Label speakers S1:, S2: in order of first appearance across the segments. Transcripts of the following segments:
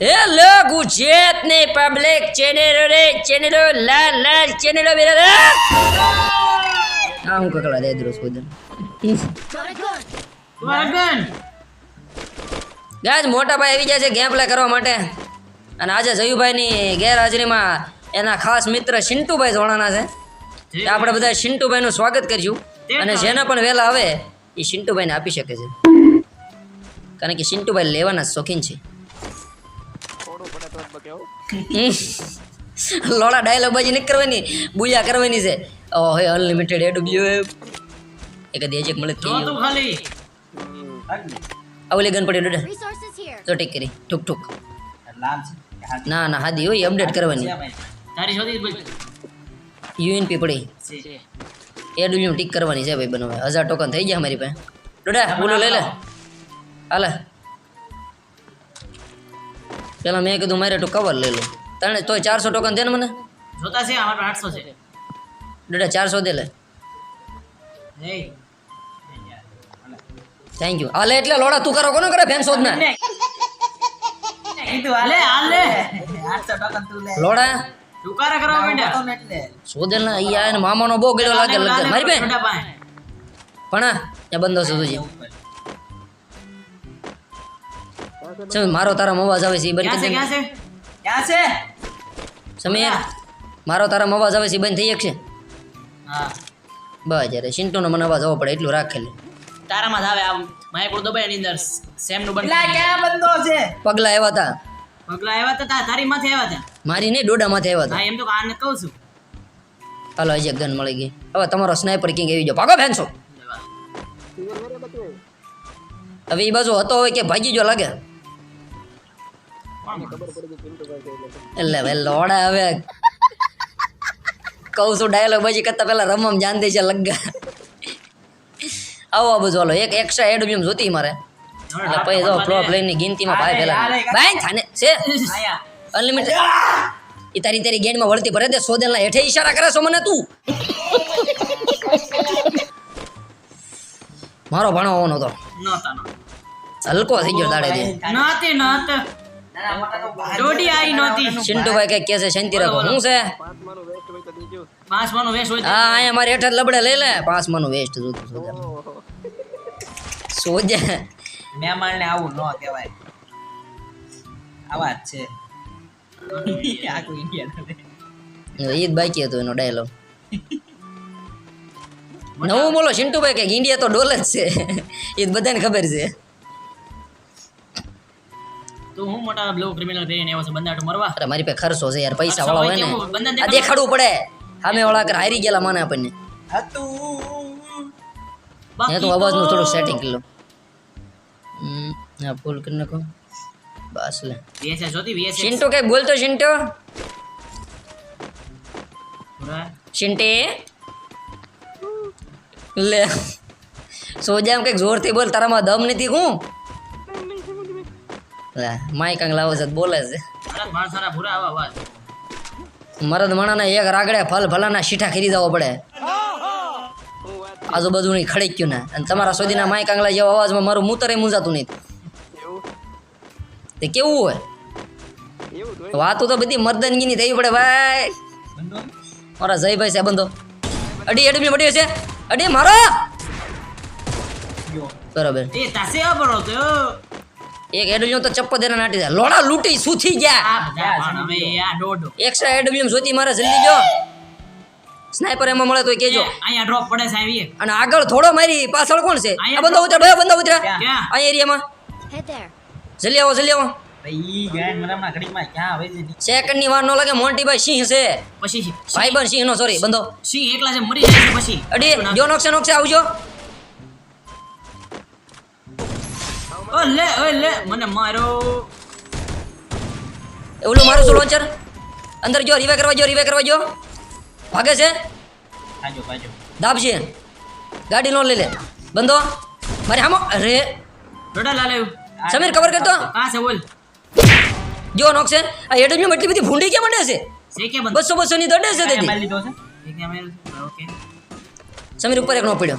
S1: Hello ગુજરાતની public ચેનલો રે ચેનલો લાલ લાલ ચેનલો બેરા હા હું કકડા દે દરોસ કોઈ ગાજ મોટા ભાઈ આવી ગયા છે ગેમ પ્લે કરવા માટે. અને આજે જયુભાઈની ગેરહાજરીમાં એના ખાસ મિત્ર શિન્ટુભાઈ જોડાના છે. આપણે બધા શિન્ટુભાઈનું સ્વાગત કરીશું. અને જેને પણ વહેલા આવે એ શિન્ટુભાઈને આપી શકે છે. કારણ કે શિન્ટુભાઈ લેવાના શોખીન છે. લોડા ડાયલોગ બાજી નહીં કરવાની બુયા કરવાની છે. ઓ હે અનલિમિટેડ એડબ્લ્યુ એક દી એક મળે થઈ
S2: તું ખાલી.
S1: આવલી ગન પડી ડડા. તો ટીક કરી. ઠુક ઠુક. ના ના હાદી હોય અપડેટ કરવાની.
S2: તારી શોધી બોલ.
S1: યુએનપી પડી. એડબ્લ્યુ ટીક કરવાની છે ભાઈ બનવા. હજાર ટોકન થઈ ગયા મારી પાસે. ડોડા બોલો લઈ લે. હાલે. પેલા મેં કીધું મારે તો કવર લઈ લો. તને તોય ચારસો ટોકન દે ને મને?
S2: જોતા છે અમારે આઠસો છે.
S1: ડોડા ચારસો દે લે. થેન્ક યુ હાલે એટલે લોડા તું કરો કોનો કરે ફેન શોધ ના
S3: કીધું
S2: હાલે હાલે.
S3: આઠસો ટકા તું લે.
S1: લોડા?
S2: ટુકારા કરવા માંડ્યા
S1: શોધેલ ના ઈ આ મામાનો બહુ ગેડો લાગે લગે મારી પાસે. પણ આ ત્યાં બંધો છે તુજે ચલ મારો તારા અવાજ આવે છે એ બંધ
S2: છે
S1: કરી દે
S2: ક્યાં છે?
S1: સમીર મારો તારા અવાજ આવે છે એ બંધ થઈ શકશે
S2: હા.
S1: બસ સિન્ટો સિન્ટોનો મને અવાજ આવવો પડે એટલું રાખેલું
S2: તારામાં જ આવે આમ. માયકડો દબાય એની અંદર સેમનું
S3: પેલા
S2: બંધ
S3: ક્યાં બંધો છે?
S1: પગલા આવ્યા હતા.
S2: પગલા આવ્યા હતા તારી માથે આવ્યા હતા.
S1: મારી નહીં ડોડા માથે આવ્યા હતા
S2: એમ તો આને કહું છું.
S1: હાલો અજય ગન મળી ગઈ. હવે તમારો સ્નાઈપર કિંગ આવી ગયો. ભાગો ભેંસો. હવે એ બાજુ હતો હોય કે ભાગી જો લાગે? એટલે ભાઈ લોડા હવે કહું છું ડાયલોગ પછી કરતા પેલા રમમ જાન દે છે લગ્ગા આવો આ બધું હાલો એક એક્સ્ટ્રા એડમિયમ જોતી મારે. એટલે પછી જો ફ્લોપ લઈને ગિનતીમાં ભાઈ પેલા. ભાઈ થાને છે? અનલિમિટેડ એ તારી તારી ગેન્ડમાં વળતી ભરે દે સોદેલના હેઠે ઈશારા કરે છો મને તું. મારો ભણો હોવાનો તો. હલકો થઈ ગયો દાડે દે.
S2: નાતે નહોત.
S3: નાના મોટા તો બહાર
S2: દોડી આવી નોતી
S1: ચિંટુભાઈ કઈ કે છે શાંતિ રાખો. હું છે?
S2: પાંચ માનો વેસ્ટ હોય તો
S1: હા અહીંયા મારે હેઠળ લબડે લઈ લે. પાંચ માનું વેસ્ટ જોતું સોજા સોજા.
S3: મહેમાનને આવું ન કહેવાય. આવા જ છે. આખું ઇન્ડિયા
S1: ઈદ બાકી હતો એનો ડાયલોગ નવું બોલો ચિંટુભાઈ કે ઇન્ડિયા તો ડોલ જ છે. એ બધાને ખબર છે.
S2: તું હું મોટા બ્લુ ક્રિમિનલ કરીને આવ્યો છે બંદાટો મરવા?
S1: અરે મારી પે ખર્ચો છે યાર પૈસા વાળા હોય ને. આ દેખાડવું પડે. સામે વાળા કર હારી ગયેલા મને આપણને.
S3: હતું
S1: ત્યાં તો અવાજનું થોડું સેટિંગ કરી લો. હા ફૂલ કરી નાખો. બસ લે.
S2: VSS જોતી VSS
S1: ચિંટુ કે બોલતો
S2: પૂરા.
S1: ચિંટે લે. સોજામ કંઈક જોરથી બોલ તારામાં દમ નથી હું? લે આંગ લાવો છે બોલે છે. મરદ મણાના એક રાગડે ફલ ભલાના શીઠા ખરીદાવો જવો પડે. આજુબાજુ ની ખડી ગયું ને? અને તમારા સુધીના માઈક આંગલા જેવા અવાજમાં મારું મૂતરે મૂંઝાતું નહીં. તે કેવું હોય? વાતો તો બધી મર્દનગીની થઈ પડે ભાઈ. મારા જયભાઈ છે બંધો. અડી અડી પડ્યો છે અડી મારો! બરાબર.
S2: એ તાસે આપરો તો.
S1: એક એડબ્લ્યુ તો ચપ્પો દેના નાટી જાય લોડા લૂંટી સુથી ગયા? એક્સ્ટ્રા એડબ્લ્યુ જોતી મારે જલ્દી જો. સ્નાઈપર એમાં મળે તો કેજો
S2: અહીંયા ડ્રોપ પડે સાહેબ
S1: અને આગળ થોડો મારી પાછળ કોણ છે? આ બંદો ઉતરા બે બંદો ઉતરા. આ એરિયામાં. જલ્દી આવો જલ્દી આવો.
S3: ભાઈ
S1: સેકન્ડની વાર નો લાગે મોન્ટીભાઈ સિંહ છે.
S2: પછી
S1: ભાઈબંધ સિંહ નો સોરી બંધો.
S2: સિંહ એકલા છે મરી જાય પછી.
S1: અડી જો નોકસે નોકસે આવજો.
S2: ઓ લે ઓ લે મને મારો.
S1: ઓલો મારું છું લોન્ચર અંદર જો રિવે કરવા જો રિવે કરવા જો. ભાગે છે?
S3: આજો બાજુ
S1: દાબશે. ગાડી નો લઈ લે. બંધો. મારે હામો અરે.
S2: ડોડા લાલે
S1: સમીર કવર કરતો?
S2: હા છે બોલ.
S1: જો નોકસે આ એડબ્લ્યુ એટલી બધી ભૂંડી કેમ મંડે છે?
S2: છે કે બંધ?
S1: બસો બસો ની દડે છે
S3: છે?
S2: છે. કે ઓકે
S1: સમીર ઉપર એક નો પડ્યો.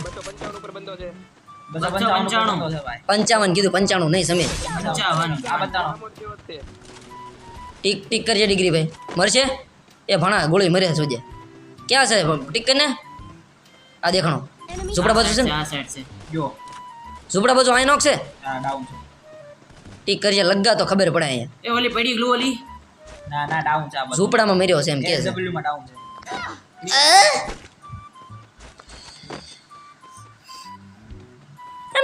S1: પંચાવન કીધું પંચાણું નહીં સમીર.
S3: આ
S1: ટીક ટીક કરજે ડિગ્રી ભાઈ. મરશે? એ ભણા ગોળી મરે સોજે ક્યાં છે? ટીક કરીને? આ દેખાણો. ઝૂપડા બાજુ છે ને? ઝૂપડા બાજુ અહીં નોક છે?
S3: આ ડાઉન છે.
S1: ટીક કરજે લગ્ગા તો ખબર પડે અહીંયા.
S2: એ ઓલી પડી ગ્લુ ઓલી?
S3: ના ના ડાઉન છે આ
S1: મર્યો છે એમ કે
S3: ડબલ્યુ માં ડાઉન છે.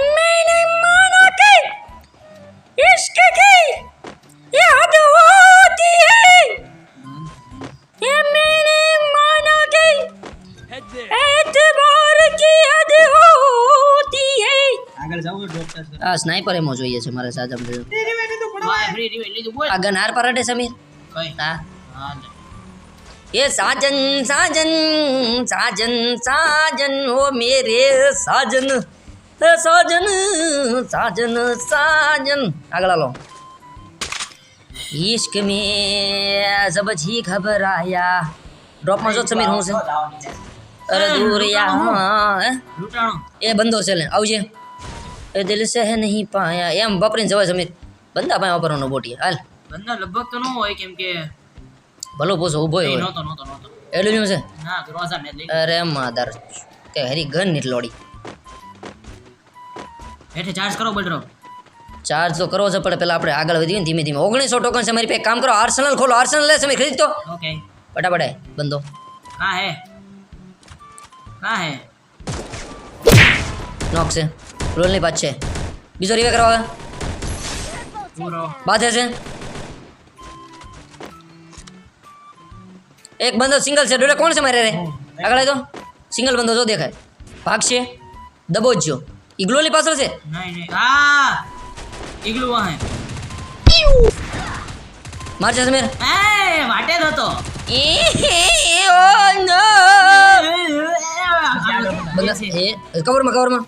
S1: मैंने माना कि इश्क की ये हद होती है ये मैंने माना कि एतबार की हद होती है
S3: આગળ જાવું ડોક્ટર સર
S1: આ સ્નાઈપર એમો જોઈએ છે મારા સાજા
S2: વાહ ફ્રી રિવે લીધું બોલ
S1: આ ગન હાર પારડે સમીર
S2: કઈ
S1: હા
S2: હા લે.
S1: ये साजन साजन साजन साजन ओ मेरे साजन ए साजन साजन साजन अगला लो इश्क में जब जी घबराया ડ્રોપ માં જો સમીર હું છે અરે દૂર યા
S2: લૂંટાણો
S1: એ બંધો છે લે આવજે એ દિલ સે નહીં પાયા એમ વાપરીને જવાય સમીર બંદા પાસે વાપરવાનો બોટી હાલ
S2: બંદા લગભગ તો ન હોય કેમ કે
S1: ભલો પોસો ઊભો
S2: એ
S1: હોય
S2: નહોતો નહોતો નહોતો
S1: એટલું છે
S2: ના દરવાજા ને લઈ
S1: અરે માદર કે હરી ગન ની લોડી
S2: હેઠે ચાર્જ કરો બલરો
S1: ચાર્જ તો કરવો છે પણ પેલા આપણે આગળ વધીએ ને ધીમે ધીમે. ઓગણીસો ટોકન છે મારી પાસે એક કામ કરો. આર્સેનલ ખોલો આર્સેનલ લે તમે ખરીદ તો
S2: ઓકે
S1: ફટાફટ આય, બંધો.
S2: કા હે? કા હે?
S1: નોક છે. રોલની પાછ. છે બીજો રીવે કરવા આવે
S2: પૂરો
S1: બાધે છે. એક બંદો સિંગલ છે ડોલે કોણ છે મારે રે? આગળ આય તો. સિંગલ બંદો જો દેખાય. ભાગશે. દબો જ જો ઇગ્લોની પાછળ છે
S2: નહીં નહીં આ ઈગલું વાહે
S1: મારશે સમીર
S2: એ વાટે જ હતો
S1: ઓ નો બંદા
S2: એ છે.
S1: એ કવરમાં કવરમાં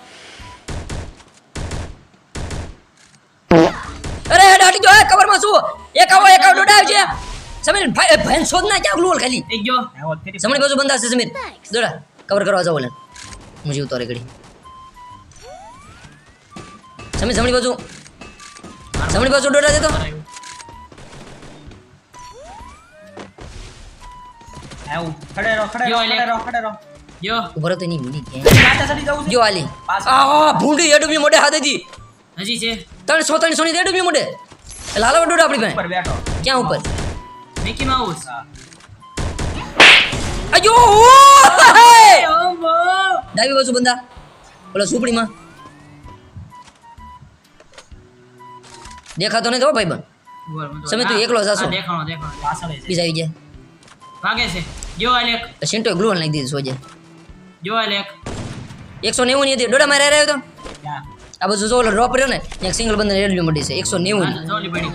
S1: અરે દાટી જો કવરમાં શું એક આવો એક આવો દોડાવ છે સમીર ભાઈ ભેન શોધ ના ક્યાં ગ્લુઅલ ખાલી
S2: એક જો
S3: આવો ફરી
S1: જમણી બાજુ બંધા છે સમીર દોડા કવર કરવા જાવ લે હું જીવતો રે ઘડી સમીર જમણી બાજુ. જમણી બાજુ ડોડા દેતો
S3: આવ. ખડે રહો ખડે રહો ખડે રહો ખડે રહો
S2: જો
S1: ઉભરો તો નહીં.
S3: જવું છે?
S1: આલી. આ ભૂંડી
S2: હજી છે.
S1: ની લાલો ડોડા આપણી પાસે.
S3: ઉપર બેઠો.
S1: ક્યાં ઉપર?
S2: Mickey mouse.
S1: અયો ડાબી બાજુ બંદા ઓલા ઝૂંપડીમાં. દેખાતો નહીં તો ભાઈ બન સમય તું એકલો જાશો?
S2: દેખાણો દેખાણો
S3: પાછળ છે.
S1: બીજા આવી ગયા.
S2: ભાગે છે. જો આલેક
S1: સિન્ટો ગ્લુ નાખી દીધું સોજે.
S2: જો
S1: એકસો નેવું ની હતી. ડોડા મારે આવ્યો તો? આ બધું જો ઓલો ડ્રોપ રહ્યો ને એક સિંગલ બંદા રેડલી મળી છે. એકસો નેવું ની.
S2: જોલી પડી.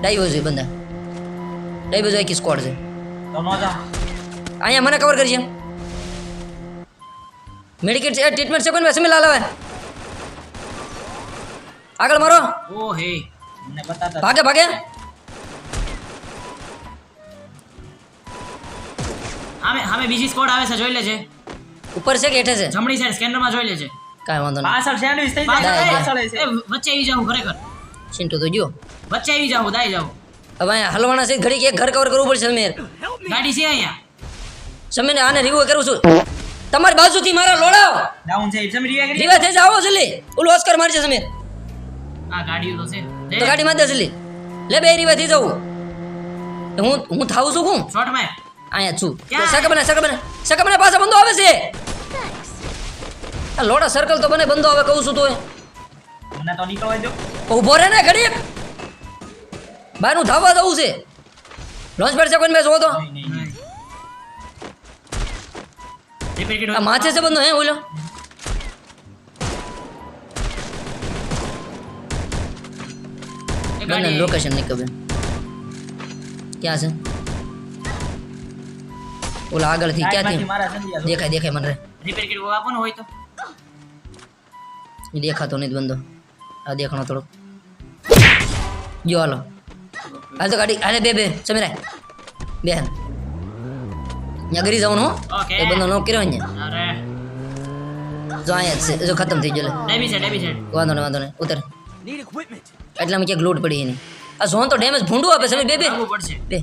S1: ડાઈવો છે બંદા. ડાઈવો બાજુ આખી સ્કોડ છે.
S3: તો ન
S1: અહીંયા મને કવર કરજે. મેડિકેટ ટ્રીટમેન્ટ છે કોઈને? સમય લાલ આવે આગળ મારો.
S2: ઓ હે
S3: મને બતાતા
S1: ભાગે ભાગે.
S2: હામે હામે બીજી સ્કોડ આવે છે જોઈ લેજે.
S1: ઉપર છે કે હેઠે છે?
S2: જમણી સાઈડ સ્કેનરમાં જોઈ લેજે.
S1: કાઈ વાંધો નહીં.
S3: પાછળ સેન્ડવિચ થઈ જાય. પાછળ
S2: એ,
S3: છે
S2: વચ્ચે આવી જાઉં ખરેખર.
S1: સિન્ટુ તો જો
S2: વચ્ચે આવી જાઉં દાઈ જાઉં.
S1: હવે અહીંયા હલવાના છે ઘડી એક ઘર કવર કરવું પડશે સમીર.
S2: ગાડી છે અહીંયા.
S1: સમીર આને રિવ્યુ કરું છું. તમારી બાજુથી મારા લોડાવ
S3: ડાઉન છે સમીર રિવ્યુ કરી
S1: રીવા થઈ જાવ જલ્દી. ઓલું ઓસ્કર મારજે સમીર.
S2: આ ગાડીઓ તો છે.
S1: તો ગાડી દસ લે. લે બે રીવાથી જવું. હું હું થાવું છું હું?
S2: શોર્ટમાં
S1: અહીંયા છું? સક બને સક બને. સક બને પાછા બંધો આવે છે. આ લોડા સર્કલ તો બને બંધો આવે કહું છું તો
S3: મને તો નીકળવા દો.
S1: ઊભો રહે ને ઘડી બહારનું ધાવવા જવું છે. લોન્ચ પર છે કોઈને મેં જોવો તો? માથે છે બંધો હે ઓલો?
S2: એ
S1: બંને
S2: ગાડી
S1: લોકેશન નહીં ખબર ક્યાં છે ઓલા આગળથી
S3: સાઈડમાંથી
S1: ક્યાંથી
S3: મારા સંધિયા જો.
S1: દેખાય દેખાય મને રે
S2: રિપીટ કીધું આપો ને હોય તો
S1: એ દેખાતો નહીં બંધો આ દેખાણો થોડો જો હાલો હાલ તો ગાડી હાલે બે બે સમીરાય બે હાલ ત્યાં ગરી જવાનું હો
S2: ઓકે
S1: એ બંધો નોક કર્યો અહીંયા
S2: અરે
S1: જો અહીંયા જ છે જો ખતમ થઈ ગયો લે.
S2: ડેબી
S1: એટલામાં ક્યાંક લોટ પડી એની. આ ઝોન તો ડેમેજ ભૂંડું આપે સમીર બે બે.
S2: પડશે.
S1: બે.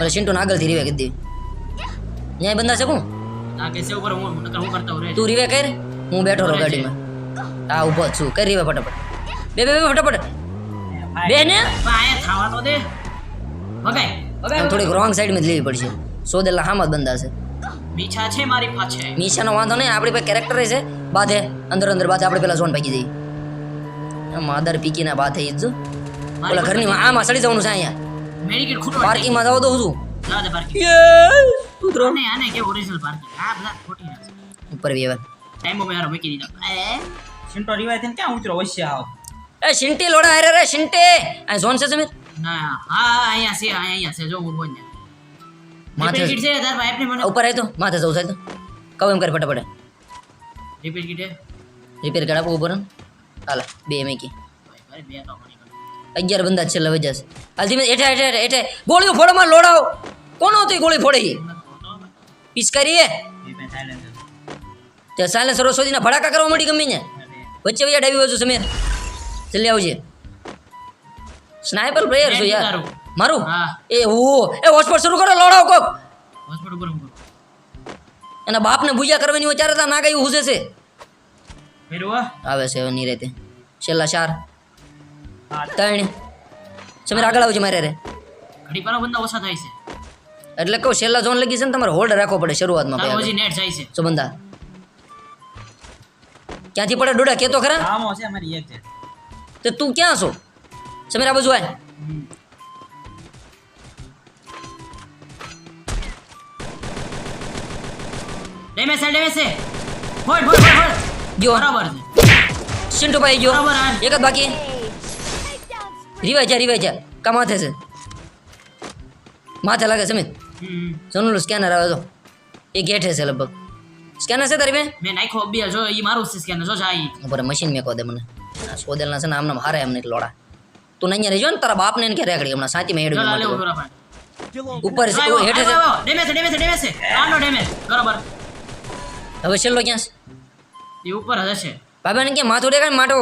S1: અરે સિન્ટુ આગળથી રીવે કરી દેવી ન્યાય બંધા છે કોણ?
S2: કેસે ઉપર હું નકર હું કરતા રે.
S1: તું રીવે કર. હું બેઠો રહો ગાડીમાં. હા ઊભો જ છું. કઈ રીવે ફટાફટ. બે બે બે ફટાફટ. બે ને થોડીક રોંગ સાઈડમાં જ લેવી પડશે. સોદેલા હામાં જ બંધા છે.
S2: મીઠા છે મારી પાછે
S1: મીછાનો વાંધો નહીં આપણી પાસે કેરેક્ટર છે. બાધે. અંદર અંદર બાધે. આપણે પેલા ઝોન પાકી જઈએ માદર પીકીના બાધે ઈ જ. ઓલા ઘરની આમાં સડી જવાનું છે અહીંયા.
S2: મેડિકેટ ખોટું
S1: પાર્કિંગમાં જાવ તો હું
S2: ના દે પાર્કિંગ
S1: ઉતરો
S2: ને આને કે ઓરિજિનલ પાર્કિંગ આ બધા ખોટી ના છે.
S1: ઉપર વેવર
S2: ટાઈમ ઓમે યાર મૂકી દીધા. એ?
S3: સિન્ટો રિવાય થઈને ક્યાં ઉતરો? વચ્ચે આવ.
S1: એ શિંટી લોડા અરે રે શિંટી! આ ઝોન છે સમીર?
S2: ના હા અહીંયા છે અહીંયા છે. જો હું બોલ ને.
S1: માથે
S2: કીટ છે તાર ભાઈ મને
S1: ઉપર આય તો માથે જવું થાય તો. કવ એમ કરે ફટાફટ.
S2: રિપીટ કીટ
S1: રિપેર કરાવો ઉપર હાલ બે મેકી. અગિયાર બંદા છેલ્લા વજ્યા છે. હાલ ધીમે એઠે એઠે એઠે ગોળીઓ ફોડોમાં લોડાવો કોનો હતી ગોળી ફોડી? પિચકારી એ તે સાલે સરસ્વતીના ભડાકા કરવા મળી ગમી ને વચ્ચે વચ્ચે ડાબી બાજુ સમીર. જલ્દી આવજે. સ્નાઈપર પ્લેયર છું યાર. મારું?
S2: હા.
S1: એ ઓ એ હોસ્પિટલ શરૂ કરો લોડાવો કોક. એના બાપને પૂજા કરવાની હોય ત્યારે ના ગયું હુસે છે. આવે છે હવે નિરેતે. છેલ્લા ચાર. ત્રણ. સમીર આગળ આવજો મારે રે.
S2: ઘડી પર બંદા ઓછા થાય છે.
S1: એટલે કહું છેલ્લા ઝોન લગી છે ને તમારે હોલ્ડ રાખવો પડે શરૂઆતમાં
S2: હજી નેટ જાય છે.
S1: જો બંદા. ક્યાંથી પડે ડોડા? કેતો ખરા?
S3: આમો છે અમારી એક છે.
S1: તો તું ક્યાં છો? સમીર આ બાજુ આય.
S2: ડેમેજ છે ડેમેજ છે. ફોડ ફોડ ફોડ ફોડ
S1: જો
S2: બરાબર છે
S1: સિન્ટુ ભાઈ ગયો
S2: બરાબર હાલ.
S1: એક જ બાકી રીવાય જા રીવાય જા કા માથે છે માથે લાગે સમીર
S2: હમ.
S1: સોનુલું સ્કેનર આવે તો એ ગેઠે છે લગભગ સ્કેનર છે તારી બેન
S2: મેં નાખ્યો બે જો ઈ મારું છે સ્કેનર જો જાય
S1: ઉપર મશીન મેકો દે મને આ સોદેલના છે ને આમને હારે એમને લોડા તું નહીં રહેજો ને તારા બાપને એને ઘરે આગળ હમણાં સાચી
S2: જો લા લેવો
S1: મેળવી
S2: થોડા પણ
S1: ઉપર છે ઓ, હેઠે છે
S2: ડેમેજ છે ડેમેજ છે ડેમેજ છે આનો ડેમેજ બરાબર
S1: હવે છેલ્લો ક્યાં છે
S2: એ ઉપર હશે.
S1: બાબાને કે માથું દેખાય ને માટો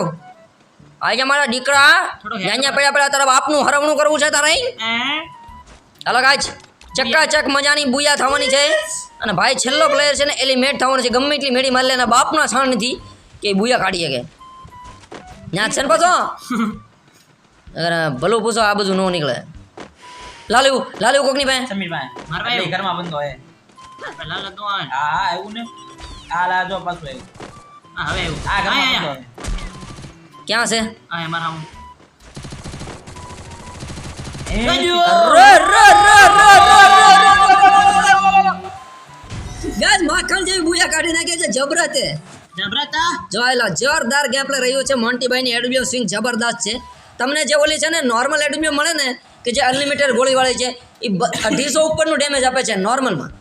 S1: આજે મારા દીકરા ત્યાં પડ્યા પડ્યા તારા બાપનું હરવણું કરવું છે તારે? ચાલો કાચ ચક્કાચક મજાની બુયા થવાની છે. અને ભાઈ છેલ્લો પ્લેયર છે ને એલિમેટ થવાનો છે. ગમે એટલી મેડી મારી લે બાપના છાણ નથી કે એ બુયા કાઢી શકે. ત્યાં છે ને પાછો? ભલું પૂછો આ બધું ન નીકળે. લાલુ લાલુ કોકની ભાઈ
S3: સમીર ભાઈ
S2: મારા ભાઈ.
S3: ઘરમાં બંધો હે
S2: પેલા લગતો
S3: હા હા એવું ને? આ લાજો પાછું એવું
S2: હવે
S1: ક્યાં છે
S2: આયા, મારા હું.
S3: એ
S2: ગયો.
S1: ર ર ર ર ગાજ માખણ જેવી બુયા કાઢી નાખે છે જબરતે
S2: જબરતા
S1: જોયેલા જોરદાર ગેમ પ્લે રહ્યું છે મોન્ટીભાઈની એડબ્લ્યુ સ્વિંગ જબરદસ્ત છે તમને જે ઓલી છે ને નોર્મલ એડબ્લ્યુ મળે ને કે જે અનલિમિટેડ ગોળીવાળી છે એ અઢીસો ઉપરનું ડેમેજ આપે છે નોર્મલમાં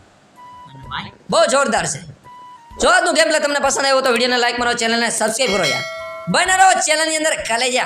S1: બહુ જોરદાર છે જો આજનું ગેમ પ્લે તમને પસંદ આવ્યો તો વિડીયોને લાઈક મારો, ચેનલને સબસ્ક્રાઈબ કરો યાર. બને રહો ચેનલની અંદર કલેજા